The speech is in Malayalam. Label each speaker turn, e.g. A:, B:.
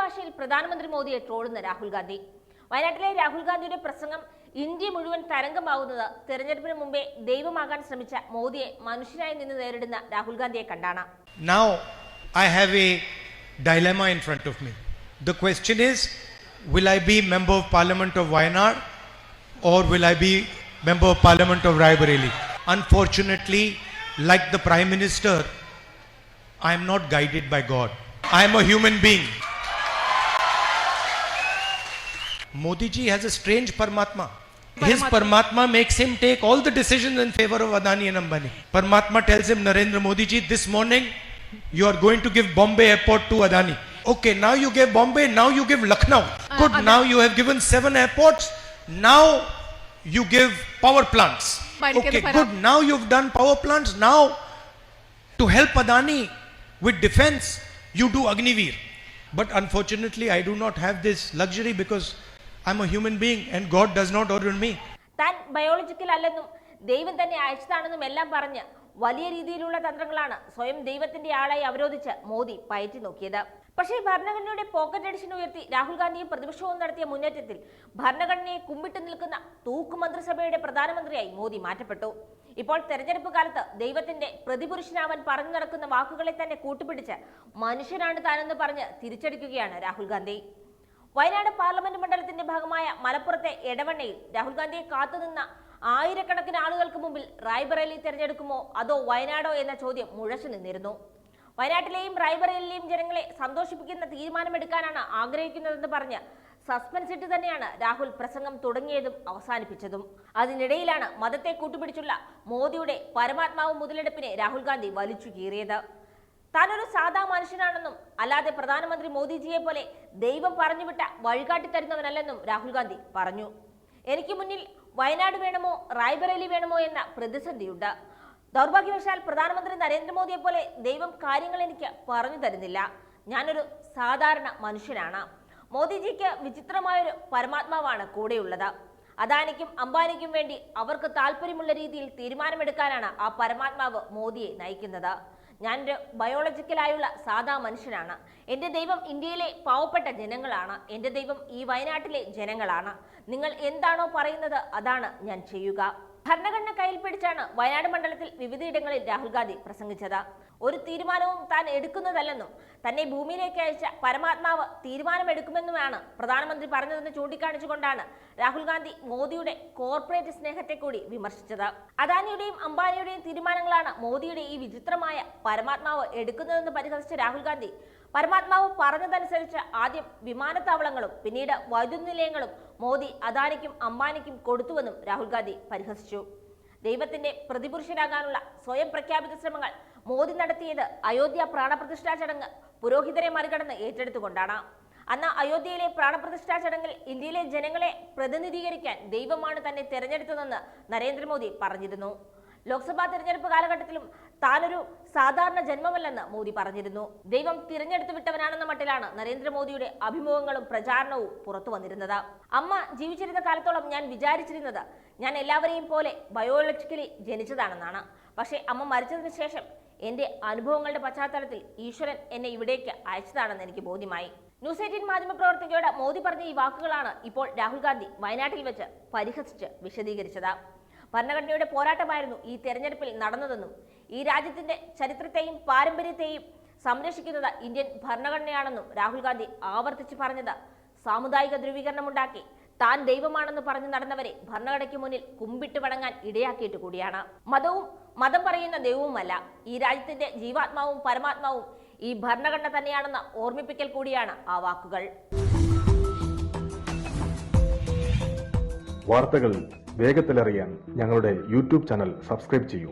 A: ഭാഷയിൽ പ്രധാനമന്ത്രി മോദിയെ ട്രോളുന്ന രാഹുൽ ഗാന്ധി വയനാട്ടിലെ രാഹുൽ ഗാന്ധിയുടെ പ്രസംഗം ഇന്ത്യ മുഴുവൻ തരംഗമാകുന്നത് തെരഞ്ഞെടുപ്പിന് മുമ്പേ ദൈവമാകാൻ ശ്രമിച്ച മോദിയെ മനുഷ്യനായി നിന്ന് നേരിടുന്ന രാഹുൽ ഗാന്ധിയെ കണ്ടാണ്
B: Unfortunately, like the Prime Minister, I am not guided by God. I am a human being. Modi ji has a strange Paramatma. His Paramatma makes him take all the decisions in favor of Adani and Ambani. Paramatma tells him, Narendra Modi ji, this morning you are going to give Bombay airport to Adani. Okay, now you gave Bombay, now you give Lucknow. Good, now you have given seven airports. Now you give power plants. Okay, good. Now you've done power plants. Now to help Adani with defense, you do Agniveer. But unfortunately, I do not have this luxury because I'm a human being and God does not order me
A: താൻ ബയോളജിക്കൽ അല്ലെന്നും ദൈവം തന്നെ അയച്ചതാണെന്നും എല്ലാം പറഞ്ഞ് വലിയ രീതിയിലുള്ള തന്ത്രങ്ങളാണ് സ്വയം ദൈവത്തിന്റെ ആളായി അവരോധിച്ച് മോദി പയറ്റി നോക്കിയത്. പക്ഷേ ഭരണഘടനയുടെ പോക്കറ്റ് എഡിഷൻ ഉയർത്തി രാഹുൽ ഗാന്ധിയും പ്രതിപക്ഷവും നടത്തിയ മുന്നേറ്റത്തിൽ ഭരണഘടനയെ കുമ്പിട്ട് നിൽക്കുന്ന തൂക്ക് മന്ത്രിസഭയുടെ പ്രധാനമന്ത്രിയായി മോദി മാറ്റപ്പെട്ടു. ഇപ്പോൾ തെരഞ്ഞെടുപ്പ് കാലത്ത് ദൈവത്തിന്റെ പ്രതിപുരുഷനാവൻ പറഞ്ഞു നടക്കുന്ന വാക്കുകളെ തന്നെ കൂട്ടുപിടിച്ച് മനുഷ്യനാണ് താനെന്ന് പറഞ്ഞ് തിരിച്ചടിക്കുകയാണ് രാഹുൽ ഗാന്ധി. വയനാട് പാർലമെന്റ് മണ്ഡലത്തിന്റെ ഭാഗമായ മലപ്പുറത്തെ എടവണ്ണയിൽ രാഹുൽ ഗാന്ധിയെ കാത്തുനിന്ന ആയിരക്കണക്കിന് ആളുകൾക്ക് മുമ്പിൽ റായ്ബറേലി തിരഞ്ഞെടുക്കുമോ അതോ വയനാടോ എന്ന ചോദ്യം മുഴച്ചു നിന്നിരുന്നു. വയനാട്ടിലെയും റായ്ബറേലിയിലെയും ജനങ്ങളെ സന്തോഷിപ്പിക്കുന്ന തീരുമാനമെടുക്കാനാണ് ആഗ്രഹിക്കുന്നതെന്ന് പറഞ്ഞ് സസ്പെൻസ് ഇട്ട് തന്നെയാണ് രാഹുൽ പ്രസംഗം തുടങ്ങിയതും അവസാനിപ്പിച്ചതും. അതിനിടയിലാണ് മതത്തെ കൂട്ടുപിടിച്ചുള്ള മോദിയുടെ പരമാത്മാവ് മുതലെടുപ്പിനെ രാഹുൽ ഗാന്ധി വലിച്ചു കീറിയത്. താനൊരു സാധാ മനുഷ്യനാണെന്നും അല്ലാതെ പ്രധാനമന്ത്രി മോദിജിയെ പോലെ ദൈവം പറഞ്ഞുവിട്ട വഴികാട്ടി തരുന്നവനല്ലെന്നും രാഹുൽ ഗാന്ധി പറഞ്ഞു. എനിക്ക് മുന്നിൽ വയനാട് വേണമോ റായ്ബറേലി വേണമോ എന്ന പ്രതിസന്ധിയുണ്ട്. ദൗർഭാഗ്യവശാൽ പ്രധാനമന്ത്രി നരേന്ദ്രമോദിയെ പോലെ ദൈവം കാര്യങ്ങൾ എനിക്ക് പറഞ്ഞു തരുന്നില്ല. ഞാനൊരു സാധാരണ മനുഷ്യനാണ്. മോദിജിക്ക് വിചിത്രമായൊരു പരമാത്മാവാണ് കൂടെയുള്ളത്. അദാനിക്കും അംബാനിക്കും വേണ്ടി അവർക്ക് താല്പര്യമുള്ള രീതിയിൽ തീരുമാനമെടുക്കാനാണ് ആ പരമാത്മാവ് മോദിയെ നയിക്കുന്നത്. ഞാനൊരു ബയോളജിക്കലായുള്ള സാധാ മനുഷ്യനാണ്. എന്റെ ദൈവം ഇന്ത്യയിലെ പാവപ്പെട്ട ജനങ്ങളാണ്. എന്റെ ദൈവം ഈ വയനാട്ടിലെ ജനങ്ങളാണ്. നിങ്ങൾ എന്താണോ പറയുന്നത് അതാണ് ഞാൻ ചെയ്യുക. ഭരണഘടന കയ്യിൽ പിടിച്ചാണ് വയനാട് മണ്ഡലത്തിൽ വിവിധയിടങ്ങളിൽ രാഹുൽ ഗാന്ധി പ്രസംഗിച്ചത്. ഒരു തീരുമാനവും താൻ എടുക്കുന്നതല്ലെന്നും തന്നെ ഭൂമിയിലേക്ക് അയച്ച പരമാത്മാവ് തീരുമാനമെടുക്കുമെന്നുമാണ് പ്രധാനമന്ത്രി പറഞ്ഞതെന്ന് ചൂണ്ടിക്കാണിച്ചുകൊണ്ടാണ് രാഹുൽ ഗാന്ധി മോദിയുടെ കോർപ്പറേറ്റ് സ്നേഹത്തെ കൂടി വിമർശിച്ചത്. അദാനിയുടെയും അംബാനിയുടെയും തീരുമാനങ്ങളാണ് മോദിയുടെ ഈ വിചിത്രമായ പരമാത്മാവ് എടുക്കുന്നതെന്ന് പരിഹസിച്ച രാഹുൽ ഗാന്ധി പരമാത്മാവ് പറഞ്ഞതനുസരിച്ച് ആദ്യം വിമാനത്താവളങ്ങളും പിന്നീട് വൈദ്യുതി നിലയങ്ങളും മോദി അദാനിക്കും അംബാനിക്കും കൊടുത്തുവെന്നും രാഹുൽ ഗാന്ധി പരിഹസിച്ചു. ദൈവത്തിന്റെ പ്രതിപുരുഷനാകാനുള്ള സ്വയം പ്രഖ്യാപിത ശ്രമങ്ങൾ മോദി നടത്തിയത് അയോധ്യ പ്രാണപ്രതിഷ്ഠാ ചടങ്ങ് പുരോഹിതരെ മറികടന്ന് ഏറ്റെടുത്തുകൊണ്ടാണ്. അന്ന് അയോധ്യയിലെ പ്രാണപ്രതിഷ്ഠാ ചടങ്ങിൽ ഇന്ത്യയിലെ ജനങ്ങളെ പ്രതിനിധീകരിക്കാൻ ദൈവമാണ് തന്നെ തെരഞ്ഞെടുത്തതെന്ന് നരേന്ദ്രമോദി പറഞ്ഞിരുന്നു. ലോക്സഭാ തെരഞ്ഞെടുപ്പ് കാലഘട്ടത്തിലും താനൊരു സാധാരണ ജന്മമല്ലെന്ന് മോദി പറഞ്ഞിരുന്നു. ദൈവം തിരഞ്ഞെടുത്തു വിട്ടവനാണെന്ന മട്ടിലാണ് നരേന്ദ്രമോദിയുടെ അഭിമുഖങ്ങളും പ്രചാരണവും പുറത്തു വന്നിരുന്നത്. അമ്മ ജീവിച്ചിരുന്ന കാലത്തോളം ഞാൻ വിചാരിച്ചിരുന്നത് ഞാൻ എല്ലാവരെയും പോലെ ബയോളജിക്കലി ജനിച്ചതാണെന്നാണ്. പക്ഷേ അമ്മ മരിച്ചതിന് ശേഷം എന്റെ അനുഭവങ്ങളുടെ പശ്ചാത്തലത്തിൽ ഈശ്വരൻ എന്നെ ഇവിടേക്ക് അയച്ചതാണെന്ന് എനിക്ക് ബോധ്യമായി. ന്യൂസ് എയ്റ്റീൻ മാധ്യമപ്രവർത്തകയോട് മോദി പറഞ്ഞ ഈ വാക്കുകളാണ് ഇപ്പോൾ രാഹുൽ ഗാന്ധി വയനാട്ടിൽ വെച്ച് പരിഹസിച്ച് വിശദീകരിച്ചത്. ഭരണഘടനയുടെ പോരാട്ടമായിരുന്നു ഈ തെരഞ്ഞെടുപ്പിൽ നടന്നതെന്നും ഈ രാജ്യത്തിന്റെ ചരിത്രത്തെയും പാരമ്പര്യത്തെയും സംരക്ഷിക്കുന്നത് ഇന്ത്യൻ ഭരണഘടനയാണെന്നും രാഹുൽ ഗാന്ധി ആവർത്തിച്ച് പറഞ്ഞത്. സാമുദായിക ധ്രുവീകരണമുണ്ടാക്കി. താൻ ദൈവമാണെന്ന് പറഞ്ഞു നടന്നവരെ ഭരണഘടനയ്ക്ക് മുന്നിൽ കുമ്പിട്ട് വണങ്ങാൻ ഇടയാക്കിയിട്ട് കൂടിയാണ്. മതവും മതം പറയുന്ന ദൈവവുമല്ല. ഈ രാജ്യത്തിന്റെ ജീവാത്മാവും പരമാത്മാവും ഈ ഭരണഘടന തന്നെയാണെന്ന ഓർമ്മിപ്പിക്കൽ കൂടിയാണ് ആ വാക്കുകൾ.
C: വാർത്തകൾ വേഗത്തിലറിയാൻ ഞങ്ങളുടെ യൂട്യൂബ് ചാനൽ സബ്സ്ക്രൈബ് ചെയ്യൂ.